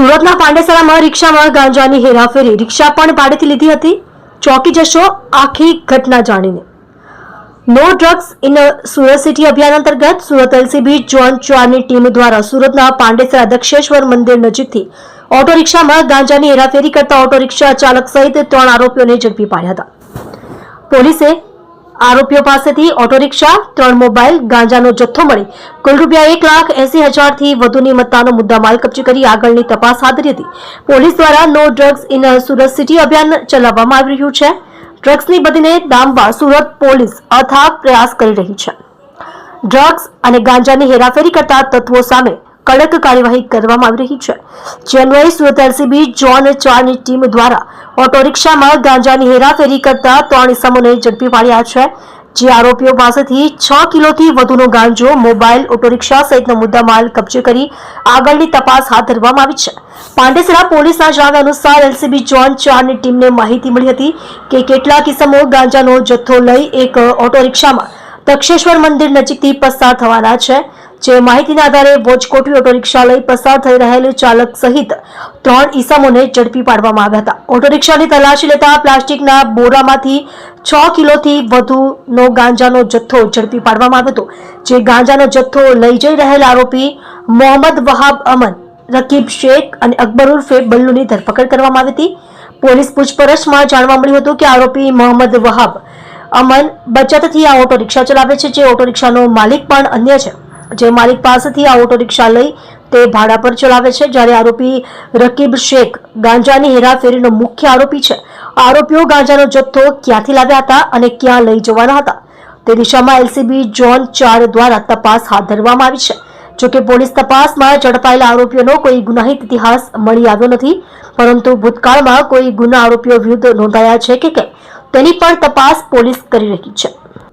સુરતના પાંડેસરામાં રિક્ષામાં ગાંજાની હેરાફેરી. રિક્ષા પણ ભાડેથી લીધી હતી. ચોકી જશો આખી ઘટના જાણીને. No drugs in Surat city અભિયાન અંતર્ગત સુરત એલસીબી જોન ચારની ટીમ દ્વારા સુરતના પાંડેસરા દક્ષેશ્વર મંદિર નજીકથી ઓટો રિક્ષામાં ગાંજાની હેરાફેરી કરતા ઓટો રિક્ષા ચાલક સહિત ત્રણ આરોપીઓને ઝડપી પાડ્યા હતા. પોલીસે આરોપીઓ પાસેથી ઓટો રિક્ષા ત્રણ મોબાઈલ, ગાંજાનો જથ્થો મળી. કુલ રૂપિયા એક લાખ એસી હજારથી વધુની મત્તાનો મુદ્દામાલ કબજે કરી આગળની તપાસ હાથ ધરી હતી. પોલીસ દ્વારા no drugs in Surat city અભિયાન ચલાવવામાં આવી રહ્યું છે. ડ્રગ્સની બદીને ડામવા સુરત પોલીસ અથાગ પ્રયાસ કરી રહી છે. ડ્રગ્સ અને ગાંજાની હેરાફેરી કરતા તત્વો સામે કડક કાર્યવાહી કરવામાં આવી રહી છે. જે સુરત એલસીબી, જોન ચારની ટીમ દ્વારા ઓટો ગાંજાની હેરાફેરી કરતા ત્રણ ઇસમોને ઝડપી પાડ્યા છે. જે આરોપીઓ પાસેથી છ કિલોથી વધુનો ગાંજો, મોબાઈલ ઓટો રિક્ષા સહિતનો મુદ્દામાલ કબજે કરી આગળની તપાસ હાથ ધરવામાં આવી છે. પાંડેસરા પોલીસના જણાવ્યા અનુસાર એલસીબી, જોન ચારની ટીમને માહિતી મળી હતી કે કેટલાક ઇસમો ગાંજાનો જથ્થો લઈ એક ઓટો રિક્ષામાં તક્ષેશ્વર મંદિર નજીકથી પસાર થવાના છે. જે માહિતીના આધારે વોચકોટી ઓટો રિક્ષા લઈ પસાર થઈ રહેલ ચાલક સહિત ત્રણ ઈસમોને ઝડપી પાડવામાં આવ્યા હતા. ઓટો રિક્ષાની તલાશી લેતા પ્લાસ્ટિકના બોરામાંથી છ કિલોથી વધુનો ગાંજાનો જથ્થો ઝડપી પાડવામાં આવ્યો હતો. જે ગાંજાનો જથ્થો લઈ જઈ રહેલ આરોપી મોહમ્મદ વહાબ અમન, રકીબ શેખ અને અકબર ઉર્ફે બલ્લુની ધરપકડ કરવામાં આવી હતી. પોલીસ પૂછપરછમાં જાણવા મળ્યું હતું કે આરોપી મોહમ્મદ વહાબ અમન બચતથી આ ઓટો રિક્ષા ચલાવે છે, જે ઓટો રિક્ષાનો માલિક પણ અન્ય છે. જે માલિક પાસેથી આ ઓટો રિક્ષા લઈ તે ભાડા પર ચલાવે છે, જ્યારે આરોપી રકીબ શેખ ગાંજાની હેરાફેરીનો મુખ્ય આરોપી છે. આરોપીઓ ગાંજાનો જથ્થો ક્યાંથી લાવ્યા હતા અને ક્યાં લઈ જવાના હતા? તે દિશામાં એલસીબી જોન ચાર દ્વારા તપાસ હાથ ધરવામાં આવી છે. જોકે પોલીસ તપાસમાં ઝડપાયેલા આરોપીઓનો કોઈ ગુનાહિત ઇતિહાસ મળી આવ્યો નથી, પરંતુ ભૂતકાળમાં કોઈ ગુના આરોપીઓ વિરુદ્ધ નોંધાયા છે કે કેમ? તેની પણ તપાસ પોલીસ કરી રહી છે.